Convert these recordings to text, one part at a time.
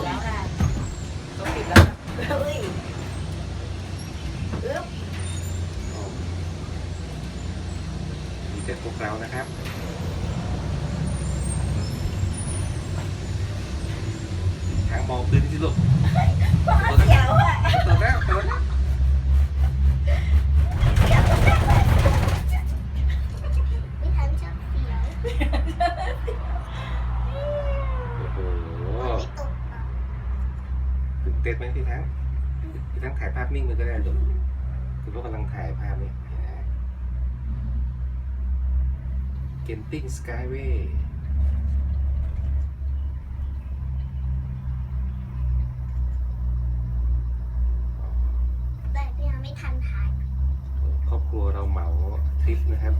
ดแล้วค่ะต้องปิดแล้วเฮ้ยอึ๊บมีแต่พวกเรานะครับ ทางมองพื้นที่ลูกบ้าเสียวอะตัวแล้วตัวแล้วเสียวมากเลยไม่ทันชอบเสียว โอ้โห ไม่ตกหรอก ตื่น เต้นไหมพี่ทั้งพี่ทั้งถ่ายภาพนิ่งเลยก็ได้ลูกคุณพ่อกำลังถ่ายภาพนี่เกนติ้งสกายเวย์แต่พี่ยังไม่ทันถ่ายครอบครัวเราเหมาทริปนะครับ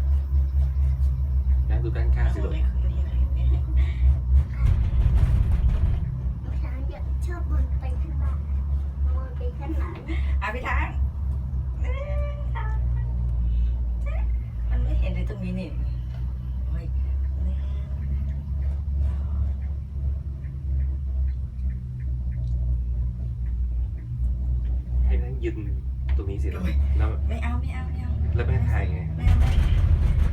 นั่งดูด้านข้างสิลูกไม่ทันจะชอบบนไปข้างหน้าบนไป ข้างหลังอะพี่ทังมันไม่เห็นเลยตรงนี้นี่โอ้ยให้นั่งยืนตรงนี้สิลูกแล้วไม่เอาไม่เอาไม่เอาแล้วแม่ถ่ายไงแม่แม่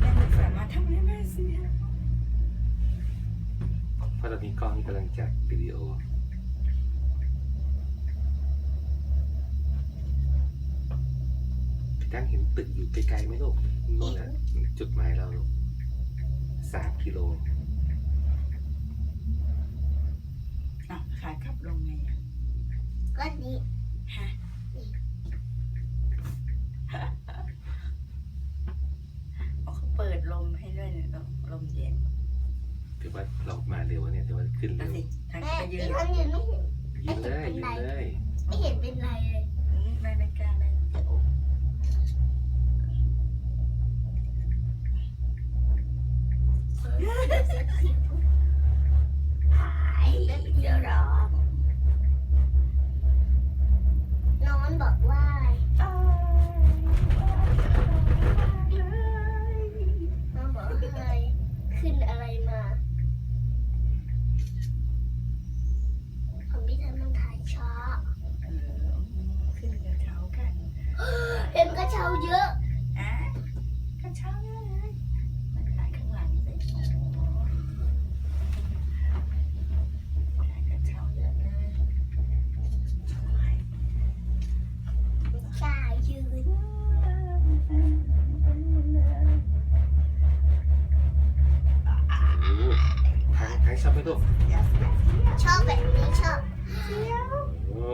แม่ไม่สามารถทำให้แม่เสียเพราะตอนนี้กล้องกำลังจัดวิดีโอ พี่ตั้งเห็นตึกอยู่ไกลๆไหมลูกนู่นน่ะจุดหมายเราลูกสามกิโลอะขากลับลงไงอะก็นี้ฮะเขาเปิดลมให้ด้วยเนี่ยลมเย็นถือว่าเรามาเร็วเนี่ยถือว่าขึ้นนั่เร็นวสิทางแม่ไปยืพี่นทันยืนไม่เห็นยืนเลยยืนเลยไม่เห็นเป็นไรเลย อืมไม่ไม่กล้าเลยเดี๋ยว หายแล้วเดี๋ยวรอนอนบอกว่าน้องบอกอะไรขึ้นอะไรมาของพี่ทันมันถ่ายช้า เออขึ้นกระเช้ากัน เห็นกระเช้าเยอะ อะกระเช้าเยอะเลยมันถ่ายข้างหลังเลยโอ้ถ่ายกระเช้าเยอะเลย กล้ายืน โอ้ทางทางชอบไหมลูก ชอบแบบนี้ชอบ โอ้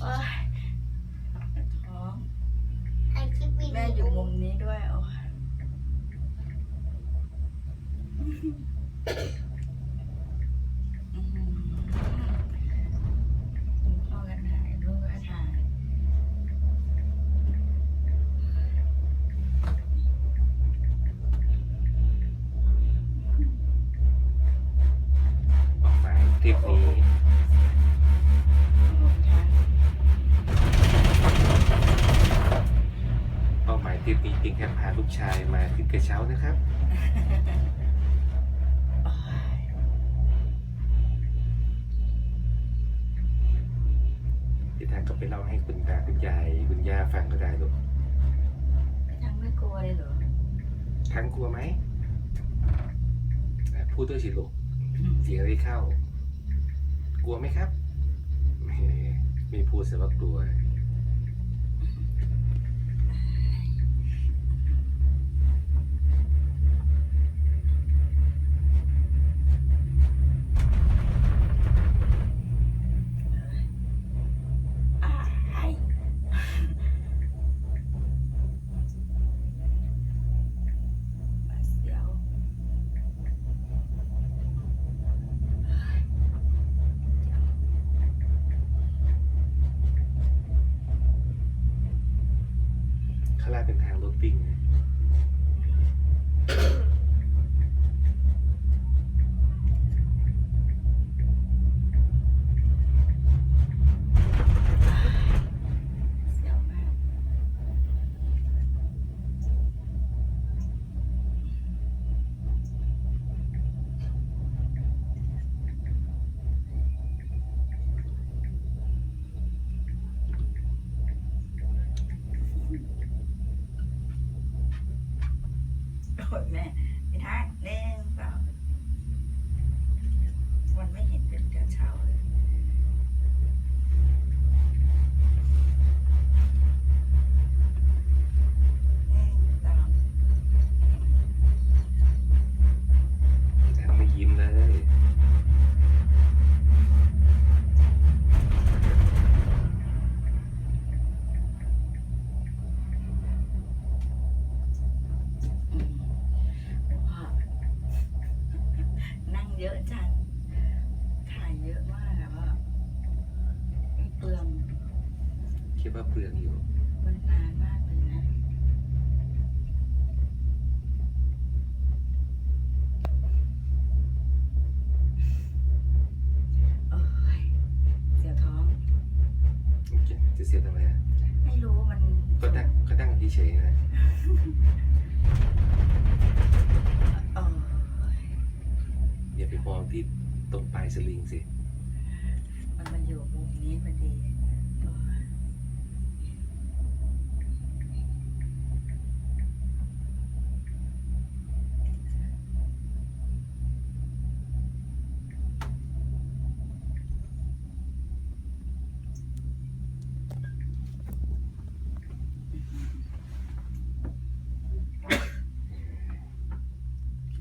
โอ้ยท้อง ไอคลิปวิ แม่ ดี อยู่ โอ มุมนี้ด้วยโอ้ยอื้อหือพ่อก็ถ่ายลูกก็ถ่าย เป้าหมายทริปนี้ รวมทั้ง เป้าหมายทริปนี้เพียงแค่พาลูก ชายมาขึ้นกระเช้านะครับโอ้ยที่ทางก็ไปเล่าให้คุณตาคุณยายคุณย่าฟังก็ได้ลูกยังไม่กลัวเลยเหรอทางกลัวไหมอะพูดด้วยสิลูกเสียงอะไรเข้า กลัวไหมครับ ไม่ไม่พูดแต่ว่ากลัว อ้ายเดี๋ยว ข้างล่างเป็นทางรถวิ่งนะ โอ้ยแม่ไปทักหนึ่งสองวันไม่เห็นเป็นกระเช้าเลยหนึ่งสอง แต่ไม่ยิ้มเลย อืมพ่อนั่งเยอะจัง ถ่ายเยอะมากอะพ่อไม่เปลือง คิดว่า เปลืองอยู่มันนานมากเลยนะโอ้ยเสียวท้อง จะเสียทำไมอะไม่รู้มัน ก็นั่งก็นั่งเฉยๆนะโอ้ยอย่าไปมองที่ตรงปลายสลิงสิ มันมาอยู่มุมนี้พอดีโอ้ย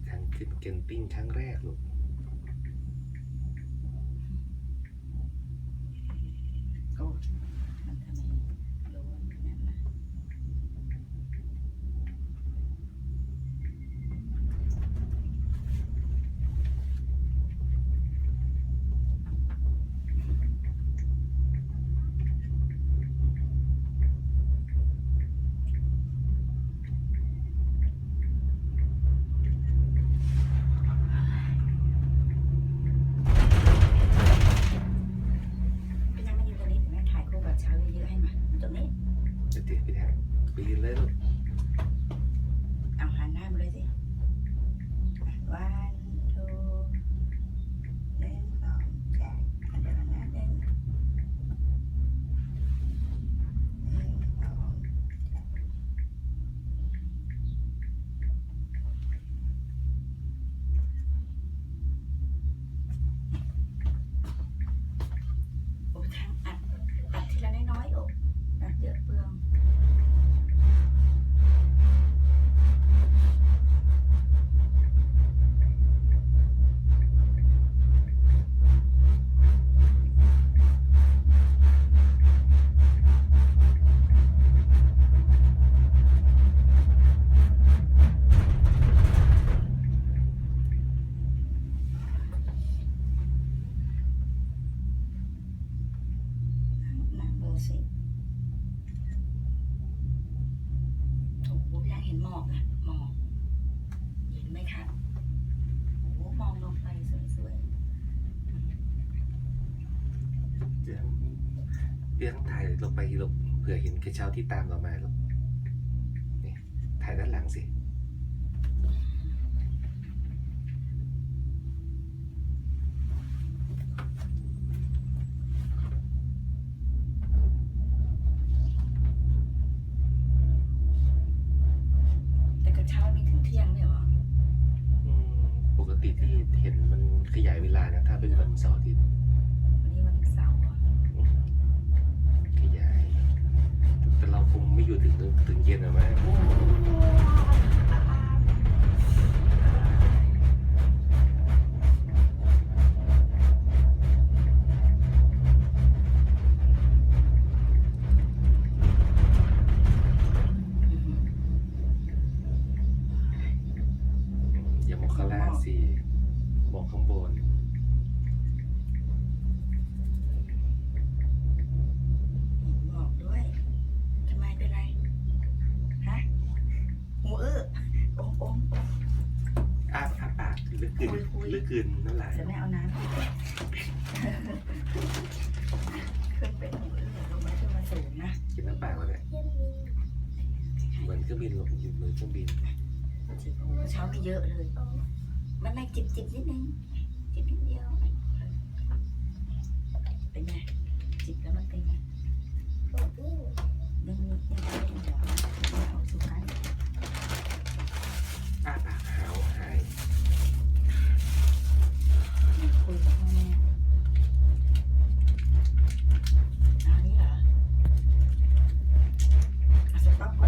ทางขึ้น เกนติ้งครั้งแรกลูก โอ้ยมันทำไมรู้ว่ามันนั่นนะ ก็ยังไม่อยู่ตรงนี้ผมจะถ่ายคู่กับเช้าเยอะๆให้มาตรงนี้ เดี๋ยวพี่แท็กไปยืนเลยลูก เอาหันหน้ามาเลยสิวันทูหนึ่งสองแจกอันเดียวกันนะหนึ่งหนึ่งสองแจกโอ้ทางอัดอัดทีละน้อยๆโอ้อัดเยอะเปลือง นั่งเบอร์สิโอ้โหพี่ยังเห็นหมอกนะหมอก เห็นไหมคะโอ้โหมองลงไปสวย เดี๋ยว เดี๋ยวต้องถ่ายลงไปลูกเผื่อเห็นกระเช้าที่ตามเรามาลูกนี่ถ่ายด้านหลังสิๆแต่กระเช้ามีถึงเที่ยงเนี่ยเหรออืมปกติที่เห็นมันขยายเวลานะถ้าเป็นวันเสาร์อาทิตย์วันนี้วันเสาร์อะ ขยาย แต่เราคงไม่อยู่ถึงถึงเย็นหรอกมั้งอื้อหืออย่ามองข้างล่างสิมองข้างบน กลึกกลืนคุยๆลึกกลืนน้ำลายจะไม่เอาน้ำขึ้นไปหูอื้อลงมาขึ้นมาสูงนะกินน้ำเปล่าเลยเยี่ยมมีเหมือนเครื่องบินลงอยู่เหมือนเครื่องบินจิบโอ้โหเช้าไม่เยอะเลยไม่ไม่จิบจิบนิดนึงจิบนิดเดียวเป็นไงจิบแล้วมันเป็นไงโอ้ยยังมียังมีเดี๋ยวเอาสุกันอ้าปริ Ah, mira. Hace papá,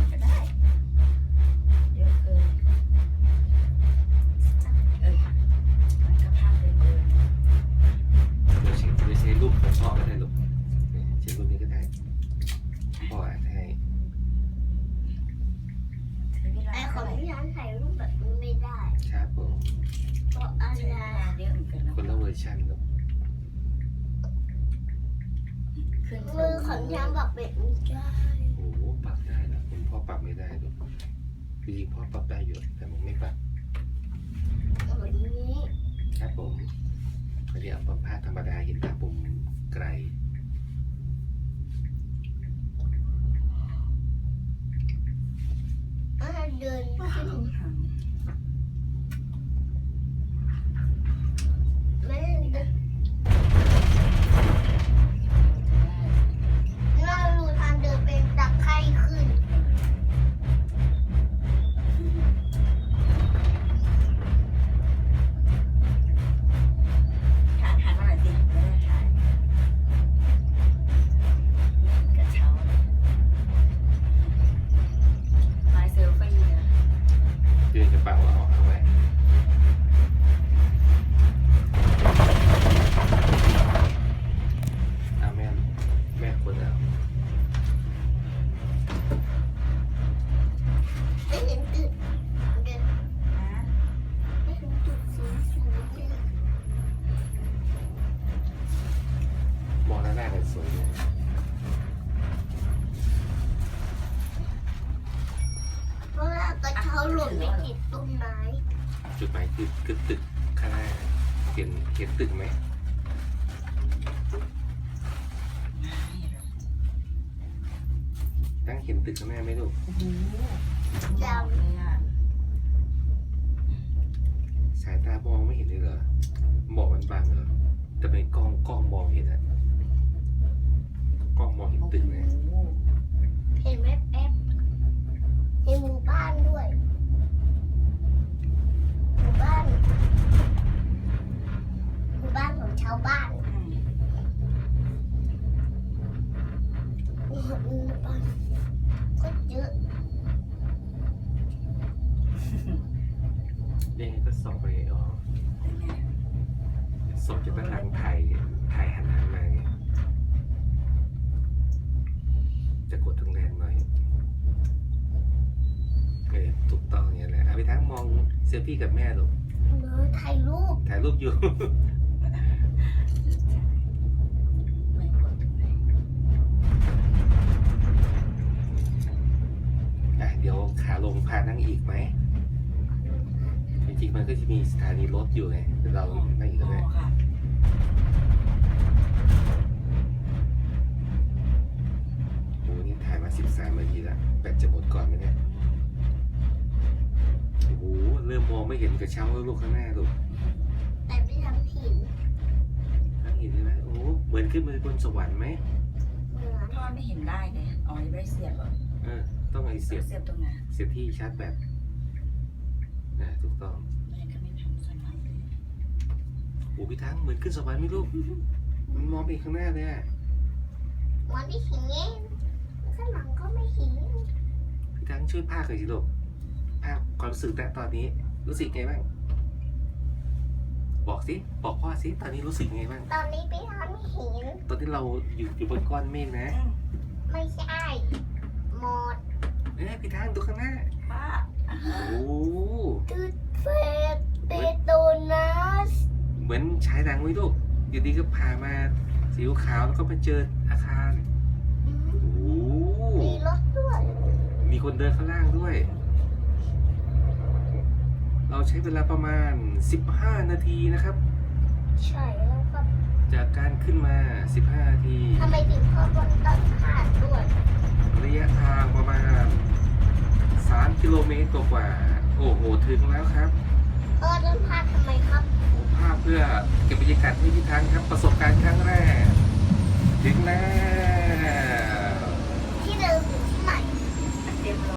จริงๆพ่อปรับได้อยู่แต่มันไม่ปรับแบบนี้ครับผมไม่ได้เอาปรับผ้าธรรมดาเห็นตาปุ่มไกล อ่าเดินขึ้นแม่เดินน่ารู้ทางเดินเป็นตะไคร่ขึ้น ถ่ายหันมาหน่อยสิไม่ได้ถ่ายกระเช้าไม้เซลฟี่นะ เดินกระเป๋าเอาเอาไว้เอาแม่แม่คนเอา ไม่เห็นตึกเดิน นะ ไม่เห็นตึกสูงสูงเลย มองหน้าหน้ากันสวยเลย เพราะว่ากระเช้าหล่นไม่ติดต้นไม้ จุดหมายคือคือตึกข้างหน้าเห็นเห็นตึกไหม ตั้งเห็นตึกข้างหน้าไหมลูกโอ้โหดำเลยอะสายตามองไม่เห็นเลยเหรอหมอกมันบังเหรอแต่เป็นกล้องกล้องมองเห็นอะกล้องมองเห็นตึกนะโอ้โหเห็นแวบแอบเห็นหมู่บ้านด้วยหมู่บ้านหมู่บ้านของชาวบ้าน อืม หมู่บ้านก็เยอะ ยังไงก็ส่องไปอ๋อ เป็นไง ส่องจากด้านหลังถ่ายถ่ายหันหลังมาไงจะกดตรงแรงหน่อยเออถูกต้องอย่างนี้แหละเอาไปทั้งมองเซลฟี่กับแม่ลูกเนื้อถ่ายรูปถ่ายรูปอยู่ ไม่กดตรงไหน อะเดี๋ยวขาลงพานั่งอีกไหม จริงๆมัน ก็จะมีสถานีรถอยู่ไงเดี๋ยวเรานั่งอีกก็ได้อ๋อค่ะโอ้นี่ถ่ายมา 13นาทีแล้วแบตจะหมดก่อนไหมเนี่ยโอ้โหเริ่มมองไม่เห็นกระเช้าแล้วลูกข้างหน้าลูกแต่ไม่ทำหินข้างเห็นใช่ไหมโอ้โหเหมือนขึ้นไปบนสวรรค์ไหมเหมือนพ่อไม่เห็นได้เลยอ๋อยังไม่ได้เสียบเหรอเออต้องไอเสียบเสียบตรงไหนเสียบที่ชาร์จแบตนะถูกต้อง แม่ก็ไม่ทำสมัยเลย โอ้พี่ทั้งเหมือนขึ้นสวรรค์ไหมลูก มันมองไปข้างหน้าเลยอะวันที่หินเองข้างหลังก็ไม่หินพี่ทั้งช่วยภาคหน่อยสิลูกภาคความรู้สึกณตอนนี้ รู้สึกไงบ้าง บอกสิ บอกพ่อสิ ตอนนี้รู้สึกไงบ้าง ตอนนี้ไปทำหินตอนที่เราอยู่อยู่บนก้อนเมฆนะอืมไม่ใช่ หมดเอ้ยพี่ทั้งดูข้างหน้าป้าโอ้โหจุดเฟสเตโตนัสเหมือนฉายหนังไว้ลูกอยู่ดีก็พามาสีขาวแล้วก็มาเจออาคารอืมโอ้โหมีรถด้วย มีคนเดินข้างล่างด้วย เราใช้เวลาประมาณ 15 นาทีนะครับ ใช่แล้วครับ จากการขึ้นมา 15 นาทีทำไมถึงพ่อบนต้นขาดด้วยระยะทางประมาณ 3 กิโลเมตรกว่าๆโอ้โห ถึงแล้วครับ เออเรื่องภาพทำไมครับภาพเพื่อเก็บบรรยากาศที่พิทังครับ ประสบการณ์ครั้งแรกถึงแล้